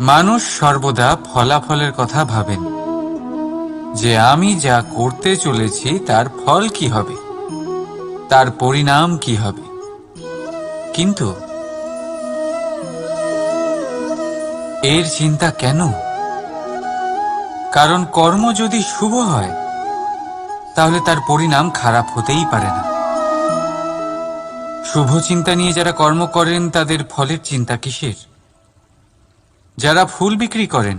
মানুষ সর্বদা ফলাফলের কথা ভাবেন। যে আমি যা করতে চলেছি, তার ফল কি হবে? তার পরিণাম কি হবে? কিন্তু এর চিন্তা কেন? কারণ কর্ম যদি শুভ হয় তাহলে তার পরিণাম খারাপ হতেই পারে না। শুভ চিন্তা নিয়ে যারা কর্ম করেন, তাদের ফলের চিন্তা কিসের? যারা ফুল বিক্রি করেন,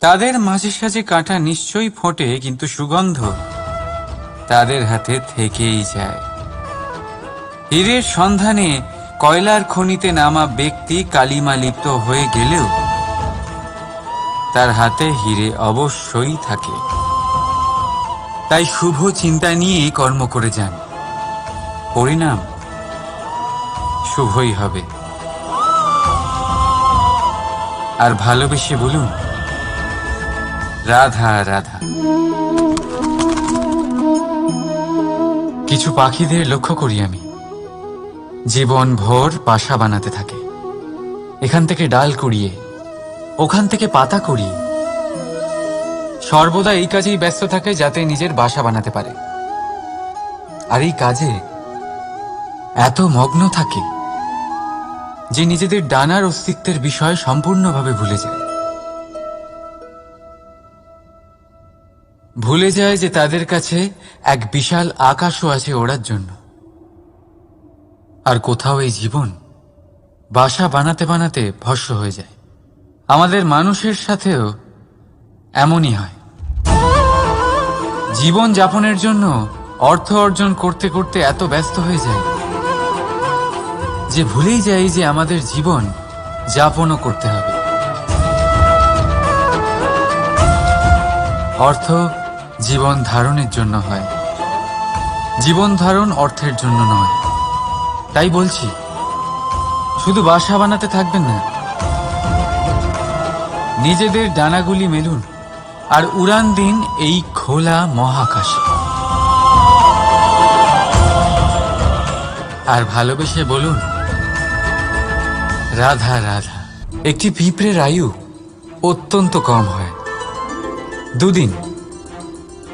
তাদের মাঝে সাঝে কাঁটা নিশ্চয়ই ফোটে, কিন্তু সুগন্ধ তাদের হাতে থেকেই যায়। হীরের সন্ধানে কয়লার খনিতে নামা ব্যক্তি কালিমা লিপ্ত হয়ে গেলেও তার হাতে হিরে অবশ্যই থাকে। তাই শুভ চিন্তা নিয়ে কর্ম করে যান। পরিণাম শুভই হবে। আর ভালোবেসে বলুন, রাধা রাধা। কিছু পাখিদের লক্ষ্য করি আমি। জীবন ভোর বাসা বানাতে থাকে। এখান থেকে ডাল কুড়িয়ে, ওখান থেকে পাতা কুড়িয়ে সর্বদা এই কাজেই ব্যস্ত থাকে যাতে নিজের বাসা বানাতে পারে। আর এই কাজে এত মগ্ন থাকে যে নিজেদের ডানার অস্তিত্বের বিষয় সম্পূর্ণভাবে ভুলে যায়। ভুলে যায় যে তাদের কাছে এক বিশাল আকাশও আছে ওড়ার জন্য। আর কোথাও এই জীবন বাসা বানাতে বানাতে ভস্য হয়ে যায়। আমাদের মানুষের সাথেও এমনই হয়। জীবন যাপনের জন্য অর্থ অর্জন করতে করতে এত ব্যস্ত হয়ে যায় যে ভুলেই যাই যে আমাদের জীবন যাপনও করতে হবে। অর্থ জীবন ধারণের জন্য হয়। জীবন ধারণ অর্থের জন্য নয়। তাই বলছি, শুধু বাসা বানাতে থাকবেন না, নিজেদের ডানাগুলি মেলুন। আর উড়ান দিন এই খোলা মহাকাশে। আর ভালোবেসে বলুন, রাধা রাধা, একটি পিঁপড়ের আয়ু অত্যন্ত কম হয়। দুদিন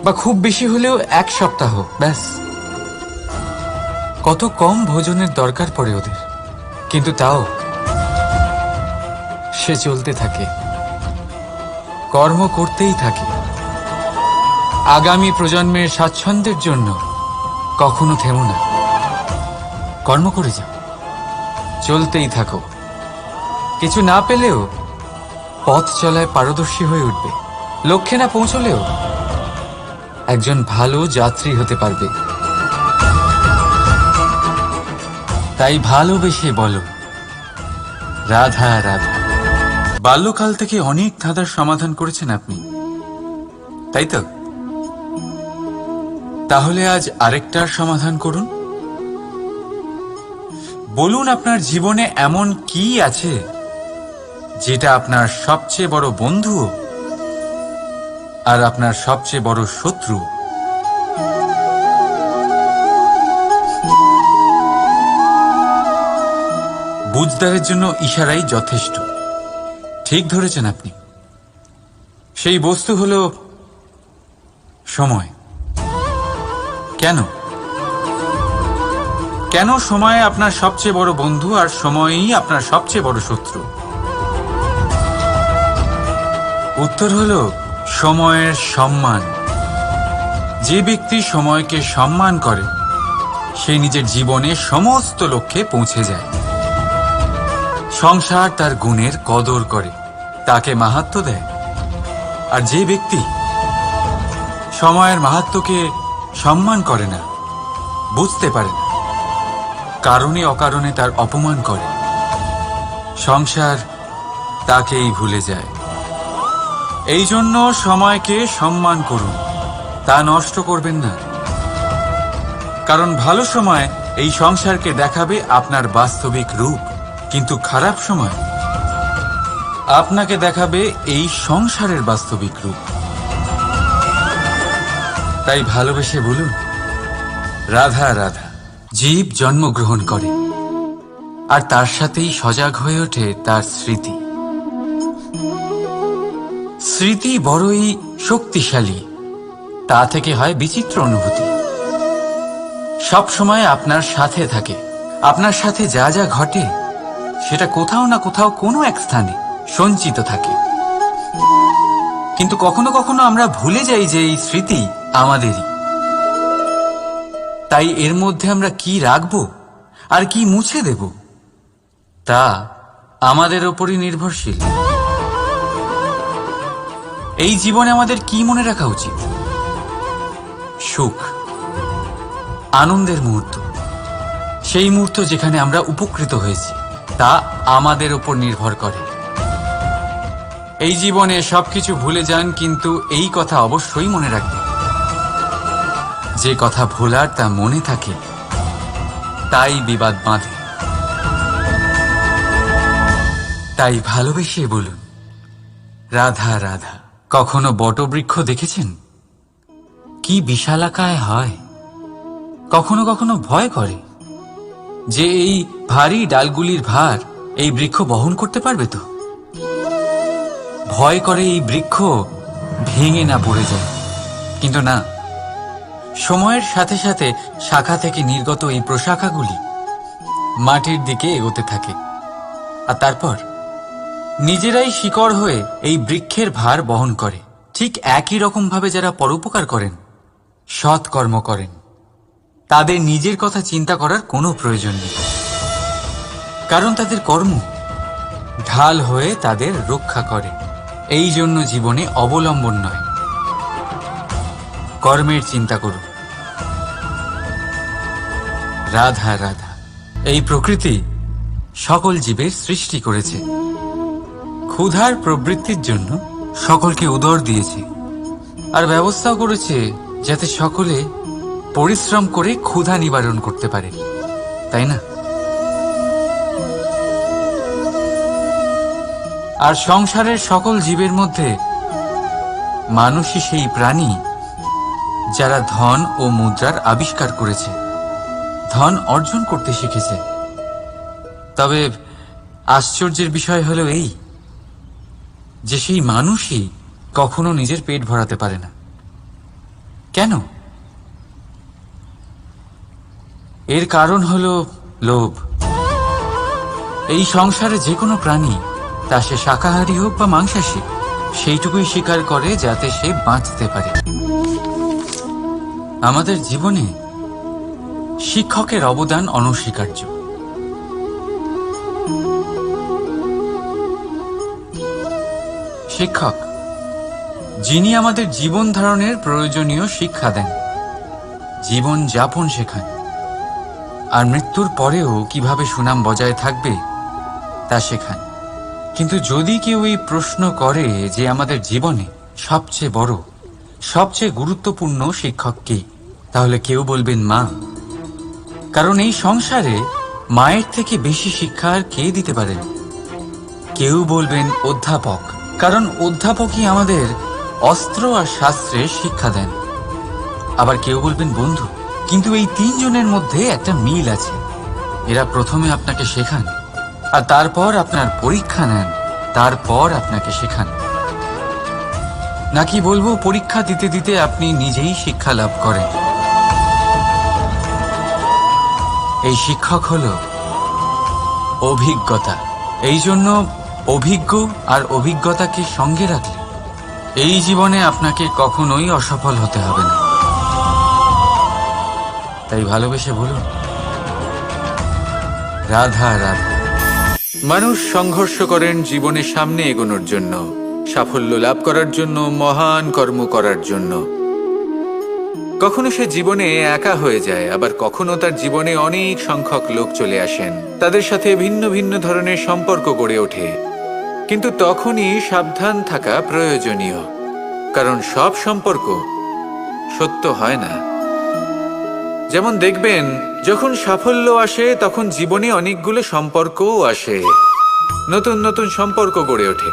বা খুব বেশি হলেও এক সপ্তাহ, ব্যাস। কত কম ভোজনের দরকার পড়ে ওদের, কিন্তু তাও সে চলতে থাকে। কর্ম করতেই থাকে। আগামী প্রজন্মের স্বাচ্ছন্দ্যের জন্য কখনো থেমো না। কর্ম করে যাও। চলতেই থাকো। কিছু না পেলেও পথ চলায় পারদর্শী হয়ে উঠবে। লক্ষ্যে না পৌঁছলেও একজন ভালো যাত্রী হতে পারবে। তাই ভালোবেসে বলো, রাধা রাধা। বাল্যকাল থেকে অনেক ধাঁধার সমাধান করেছেন আপনি। তাই তো? তাহলে আজ আরেকটার সমাধান করুন। বলুন আপনার জীবনে এমন কি আছে যেটা আপনার সবচেয়ে বড় বন্ধু আর আপনার সবচেয়ে বড় শত্রু? বুঝদারের জন্য ইশারাই যথেষ্ট। ঠিক ধরেছেন আপনি। সেই বস্তু হল সময়। কেন? কেন সময় আপনার সবচেয়ে বড় বন্ধু আর সময়ই আপনার সবচেয়ে বড় শত্রু? উত্তর হল সময়ের সম্মান। যে ব্যক্তি সময়কে সম্মান করে, সে নিজের জীবনে সমস্ত লক্ষ্যে পৌঁছে যায়। সংসার তার গুণের কদর করে, তাকে মাহাত্ম দেয়। আর যে ব্যক্তি সময়ের মাহাত্মকে সম্মান করে না, বুঝতে পারে না, কারণে অকারণে তার অপমান করে, সংসার তাকেই ভুলে যায়। এই জন্য সময়কে সম্মান করুন, তা নষ্ট করবেন না। কারণ ভালো সময় এই সংসারকে দেখাবে আপনার বাস্তবিক রূপ। কিন্তু খারাপ সময়। আপনাকে দেখাবে এই সংসারের বাস্তবিক রূপ। তাই ভালোবেসে বলুন, রাধা রাধা, জীব জন্মগ্রহণ করে। আর তার সাথেই সজাগ হয়ে ওঠে তার স্মৃতি। স্মৃতি বড়ই শক্তিশালী, তা থেকে হয় বিচিত্র অনুভূতি। সব সময় আপনার সাথে থাকে, আপনার সাথে যা যা ঘটে সেটা কোথাও না কোথাও কোনো এক স্থানে সঞ্চিত থাকে। কিন্তু কখনো কখনো আমরা ভুলে যাই যে এই স্মৃতি আমাদেরই। তাই এর মধ্যে আমরা কি রাখব? আর কি মুছে দেব? তা আমাদের ওপরই নির্ভরশীল। এই জীবনে আমাদের কি মনে রাখা উচিত? সুখ। আনন্দের মুহূর্ত। সেই মুহূর্ত যেখানে আমরা উপকৃত হয়েছি। তা আমাদের ওপর নির্ভর করে। এই জীবনে সবকিছু ভুলে যান, কিন্তু এই কথা অবশ্যই মনে রাখবেন। যে কথা ভোলার তা মনে থাকে, তাই বিবাদ বাঁধে। তাই ভালোবেসে বলুন, রাধা রাধা, কখনো বটবৃক্ষ দেখেছেন? কি বিশালাকায় হয়। কখনো কখনো ভয় করে যে এই ভারী ডালগুলির ভার এই বৃক্ষ বহন করতে পারবে তো? ভয় করে এই বৃক্ষ ভেঙে না পড়ে যায়। কিন্তু না, সময়ের সাথে সাথে শাখা থেকে নির্গত এই প্রশাখাগুলি মাটির দিকে এগোতে থাকে। আর তারপর নিজেরাই শিকড় হয়ে এই বৃক্ষের ভার বহন করে। ঠিক একই রকম ভাবে যারা পরোপকার করেন, সৎকর্ম করেন, তাদের নিজের কথা চিন্তা করার কোনো প্রয়োজন নেই। কারণ তাদের কর্ম। ঢাল হয়ে তাদের রক্ষা করে। এই জন্য জীবনে অবলম্বন নয়। কর্মের চিন্তা করুন। রাধা রাধা, এই প্রকৃতি সকল জীবের সৃষ্টি করেছে। ক্ষুধার প্রবৃত্তির জন্য সকলকে উদর দিয়েছে। আর ব্যবস্থাও করেছে যাতে সকলে পরিশ্রম করে ক্ষুধা নিবারণ করতে পারে। তাই না? আর সংসারের সকল জীবের মধ্যে মানুষই সেই প্রাণী যারা ধন ও মুদ্রার আবিষ্কার করেছে, ধন অর্জন করতে শিখেছে। তবে আশ্চর্যের বিষয় হলো এই, যে সেই মানুষই কখনো নিজের পেট ভরাতে পারে না। কেন? এর কারণ হলো লোভ। এই সংসারে যে কোনো প্রাণী তা সে শাকাহারী হোক বা মাংসাশী, সেইটুকুই স্বীকার করে যাতে সে বাঁচতে পারে। আমাদের জীবনে শিক্ষকের অবদান অনস্বীকার্য। শিক্ষক, যিনি আমাদের জীবন ধারণের প্রয়োজনীয় শিক্ষা দেন, জীবন যাপন শেখান, আর মৃত্যুর পরেও কীভাবে সুনাম বজায় থাকবে তা শেখান। কিন্তু যদি কেউ এই প্রশ্ন করে যে আমাদের জীবনে সবচেয়ে বড়, সবচেয়ে গুরুত্বপূর্ণ শিক্ষক কে, তাহলে কেউ বলবেন মা। কারণ এই সংসারে মায়ের থেকে বেশি শিক্ষা আর কে দিতে পারেন কেউ বলবেন অধ্যাপক, কারণ অধ্যাপকই আমাদের অস্ত্র আর শাস্ত্রে শিক্ষা দেন। আবার কেউ বলবেন বন্ধু, কিন্তু এই তিনজনের মধ্যে একটা মিল আছে। এরা প্রথমে আপনাকে শেখান আর তারপর আপনার পরীক্ষা নেন। তারপর আপনাকে শেখান। নাকি বলব, পরীক্ষা দিতে দিতে আপনি নিজেই শিক্ষা লাভ করেন। এই শিক্ষক হল অভিজ্ঞতা। এই জন্য অভিজ্ঞ আর অভিজ্ঞতাকে সঙ্গে রাখলে এই জীবনে আপনাকে কখনোই অসফল হতে হবে না। তাই ভালোবেসে বলুন, রাধা রাধা। মানুষ সংঘর্ষ করেন জীবনে সামনে এগোনোর জন্য, সাফল্য লাভ করার জন্য, মহান কর্ম করার জন্য। কখনো সে জীবনে একা হয়ে যায়, আবার কখনো তার জীবনে অনেক সংখ্যক লোক চলে আসেন। তাদের সাথে ভিন্ন ভিন্ন ধরনের সম্পর্ক গড়ে ওঠে। কিন্তু তখনই সাবধান থাকা প্রয়োজনীয়। কারণ সব সম্পর্ক সত্য হয় না। যেমন দেখবেন, যখন সাফল্য আসে, তখন জীবনে অনেকগুলো সম্পর্কও আসে। নতুন নতুন সম্পর্ক গড়ে ওঠে।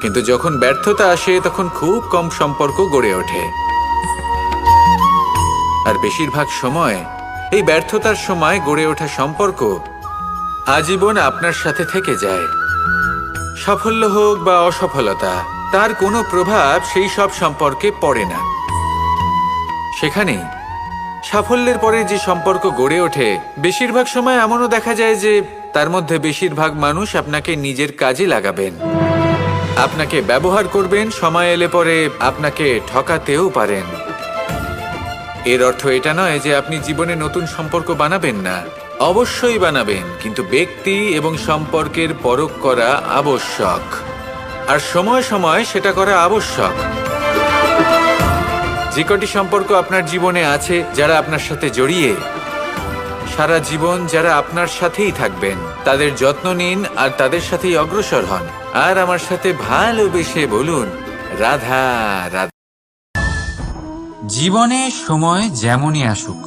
কিন্তু যখন ব্যর্থতা আসে, তখন খুব কম সম্পর্ক গড়ে ওঠে। আর বেশিরভাগ সময়, এই ব্যর্থতার সময় গড়ে ওঠা সম্পর্ক আজীবন আপনার সাথে থেকে যায়। সাফল্য হোক বা অসফলতা, তার কোনো প্রভাব সেই সব সম্পর্কে পড়ে না। সেখানে সাফল্যের পরে যে সম্পর্ক গড়ে ওঠে, বেশিরভাগ সময় এমনও দেখা যায় যে তার মধ্যে বেশিরভাগ মানুষ আপনাকে নিজের কাজে লাগাবেন। আপনাকে ব্যবহার করবেন, সময় এলে পরে আপনাকে ঠকাতেও পারেন। এর অর্থ এটা নয় যে আপনি জীবনে নতুন সম্পর্ক বানাবেন না। অবশ্যই বানাবেন, কিন্তু ব্যক্তি এবং সম্পর্কের পরখ করা আবশ্যক। আর সময় সময় সেটা করা আবশ্যক। যে কটি সম্পর্ক আপনার জীবনে আছে যারা আপনার সাথে জড়িয়ে? সারা জীবন যারা আপনার সাথেই থাকবেন, তাদের যত্ন নিন আর তাদের সাথেই অগ্রসর হন। আর আমার সাথে ভালোবেসে বলুন, রাধা রাধা। জীবনে সময় যেমনই আসুক,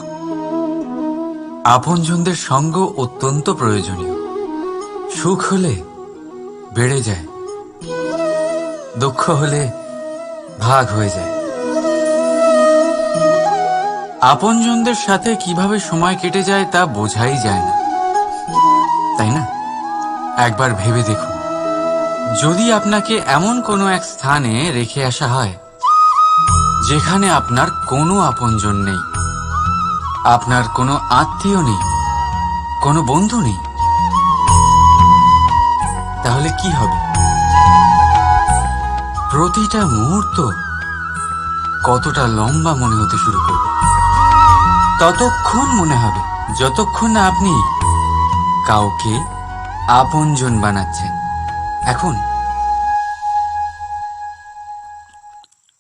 আপনজনদের সঙ্গ অত্যন্ত প্রয়োজনীয়। সুখ হলে বেড়ে যায়, দুঃখ হলে ভাগ হয়ে যায়। আপনজনদের সাথে কীভাবে সময় কেটে যায় তা বোঝাই যায় না। তাই না? একবার ভেবে দেখুন। যদি আপনাকে এমন কোনো এক স্থানে রেখে আসা হয়, যেখানে আপনার কোনো আপনজন নেই, আপনার কোনো আত্মীয় নেই, কোনো বন্ধু নেই, তাহলে কি হবে? প্রতিটা মুহূর্ত কতটা লম্বা মনে হতে শুরু করবে? ততক্ষণ মনে হবে, যতক্ষণ না আপনি কাউকে আপনজন বানাচ্ছেন। এখন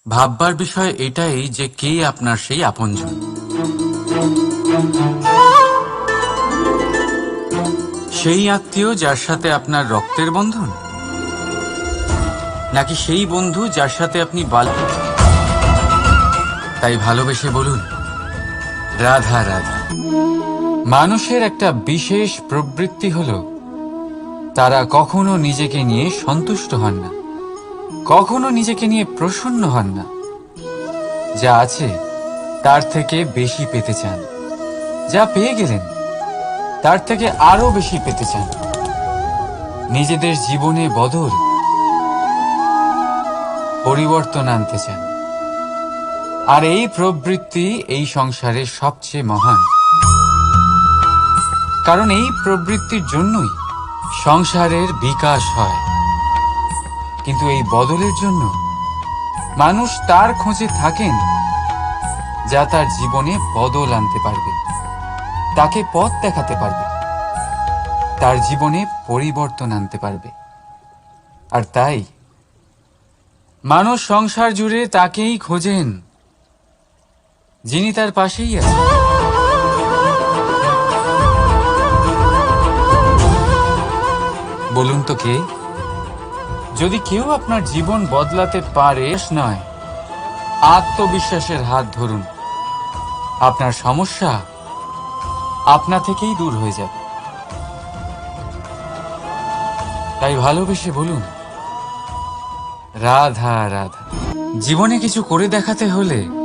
ভাববার বিষয় এটাই যে কে আপনার সেই আপনজন। সেই আত্মীয় যার সাথে আপনার রক্তের বন্ধন? নাকি সেই বন্ধু যার সাথে আপনি বাল তাই ভালোবেসে বলুন। রাধা রাধা। মানুষের একটা বিশেষ প্রবৃত্তি হলো, তারা কখনো নিজেকে নিয়ে সন্তুষ্ট হন না, কখনো নিজেকে নিয়ে প্রসন্ন হন না। যা আছে, তার থেকে বেশি পেতে চান। যা পেয়ে গেলেন, তার থেকে আরও বেশি পেতে চান। নিজেদের জীবনে বদল, পরিবর্তন আনতে চান। আর এই প্রবৃত্তি এই সংসারের সবচেয়ে মহান। কারণ এই প্রবৃত্তির জন্যই সংসারের বিকাশ হয়। কিন্তু এই বদলের জন্য মানুষ তার খোঁজে থাকেন যা তার জীবনে বদল আনতে পারবে, তাকে পথ দেখাতে পারবে, তার জীবনে পরিবর্তন আনতে পারবে। আর তাই মানুষ সংসার জুড়ে তাকেই খোঁজেন যিনি তার পাশেই আছেন। বলুন তো কে? যদি কেউ আপনার জীবন বদলাতে পারে নয়। আত্মবিশ্বাসের হাত ধরুন। আপনার সমস্যা আপনা থেকেই দূর হয়ে যাবে। তাই ভালোবেসে বলুন, রাধা রাধা। জীবনে কিছু করে দেখাতে হলে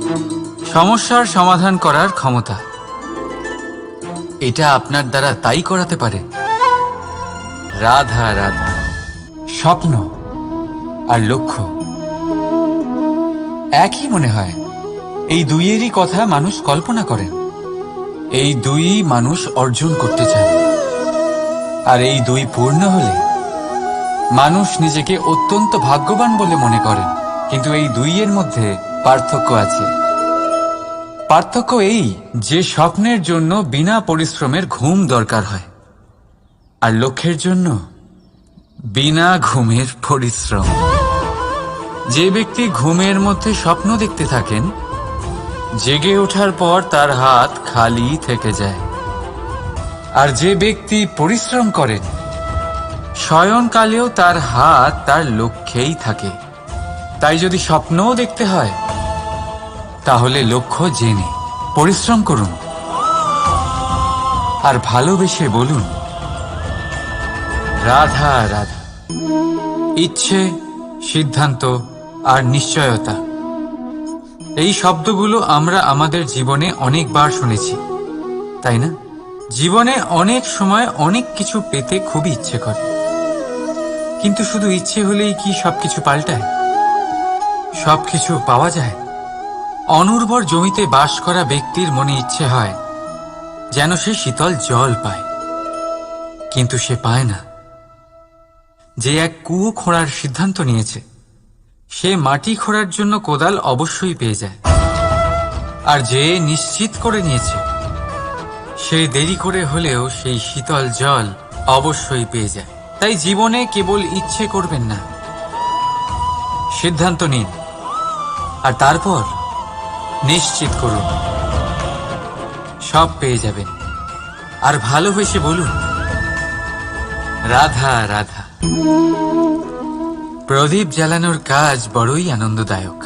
সমস্যার সমাধান করার ক্ষমতা। এটা আপনার দ্বারা তাই করাতে পারে। রাধা রাধা। স্বপ্ন আর লক্ষ্য। একই মনে হয়। এই দুইয়েরই কথা মানুষ কল্পনা করেন এই দুই মানুষ অর্জন করতে চান আর এই দুই পূর্ণ হলে মানুষ নিজেকে অত্যন্ত ভাগ্যবান বলে মনে করেন কিন্তু এই দুইয়ের মধ্যে পার্থক্য আছে। পার্থক্য এই যে স্বপ্নের জন্য বিনা পরিশ্রমের ঘুম দরকার হয়, আর লক্ষ্যের জন্য বিনা ঘুমের পরিশ্রম। যে ব্যক্তি ঘুমের মধ্যে স্বপ্ন দেখতে থাকেন, জেগে ওঠার পর তার হাত খালি থেকে যায়। আর যে ব্যক্তি পরিশ্রম করেন শয়নকালেও তার হাত তার লক্ষ্যেই থাকে। তাই যদি স্বপ্নও দেখতে হয় তাহলে লক্ষ্য জেনে পরিশ্রম করুন আর ভালোবেসে বলুন, রাধা রাধা। ইচ্ছে, সিদ্ধান্ত আর নিশ্চয়তা। এই শব্দগুলো আমরা আমাদের জীবনে অনেকবার শুনেছি, তাই না? জীবনে অনেক সময় অনেক কিছু পেতে খুবই ইচ্ছে করে। কিন্তু শুধু ইচ্ছে হলেই কি সবকিছু পাল্টায়? সবকিছু পাওয়া যায়? অনুর্বর জমিতে বাস করা ব্যক্তির মনে ইচ্ছে হয়, যেন সে শীতল জল পায়। কিন্তু সে পায় না। যে এক কুয়ো খোঁড়ার সিদ্ধান্ত নিয়েছে, সে মাটি খোঁড়ার জন্য কোদাল অবশ্যই পেয়ে যায়। আর যে নিশ্চিত করে নিয়েছে, সে দেরি করে হলেও সেই শীতল জল অবশ্যই পেয়ে যায়। তাই জীবনে কেবল ইচ্ছে করবেন না। সিদ্ধান্ত নিন। আর তারপর? নিশ্চিত করুন। সব পেয়ে যাবেন। আর ভালোবেসে বলুন। রাধা রাধা। প্রদীপ জ্বালানোর কাজ বড়ই আনন্দদায়ক।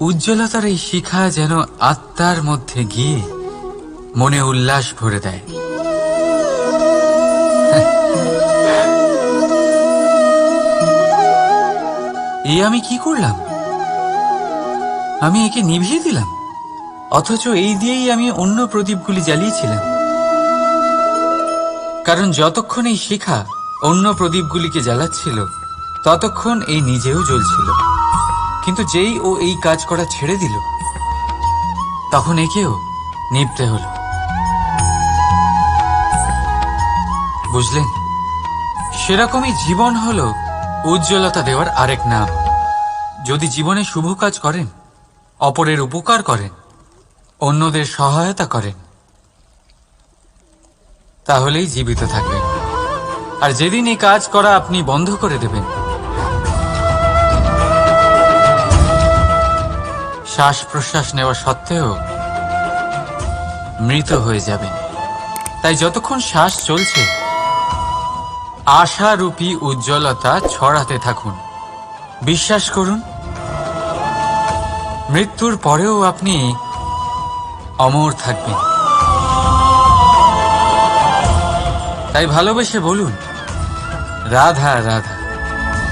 উজ্জ্বলতার এই শিখা যেন আত্মার মধ্যে গিয়ে মনে উল্লাস ভরে দেয়। এ আমি কি করলাম? আমি একে নিভিয়ে দিলাম? অথচ এই দিয়েই আমি অন্য প্রদীপগুলি জ্বালিয়েছিলাম। কারণ যতক্ষণ এই শিখা অন্য প্রদীপগুলিকে জ্বালাচ্ছিল, ততক্ষণ এই নিজেও জ্বলছিল। কিন্তু যেই ও এই কাজ করা ছেড়ে দিল, তখন একেও নিভতে হল। বুঝলেন? সেরকমই জীবন হল উজ্জ্বলতা দেওয়ার আরেক নাম। যদি জীবনে শুভ কাজ করেন, অপরের উপকার করেন অন্যদের সহায়তা করেন, তাহলেই জীবিত থাকবেন। আর যেদিন এই কাজ করা আপনি বন্ধ করে দেবেন শ্বাস প্রশ্বাস নেওয়া সত্ত্বেও মৃত হয়ে যাবেন। তাই যতক্ষণ শ্বাস চলছে, আশারূপী উজ্জ্বলতা ছড়াতে থাকুন। বিশ্বাস করুন, মৃত্যুর পরেও আপনি অমর থাকবেন। তাই ভালোবেসে বলুন রাধা রাধা।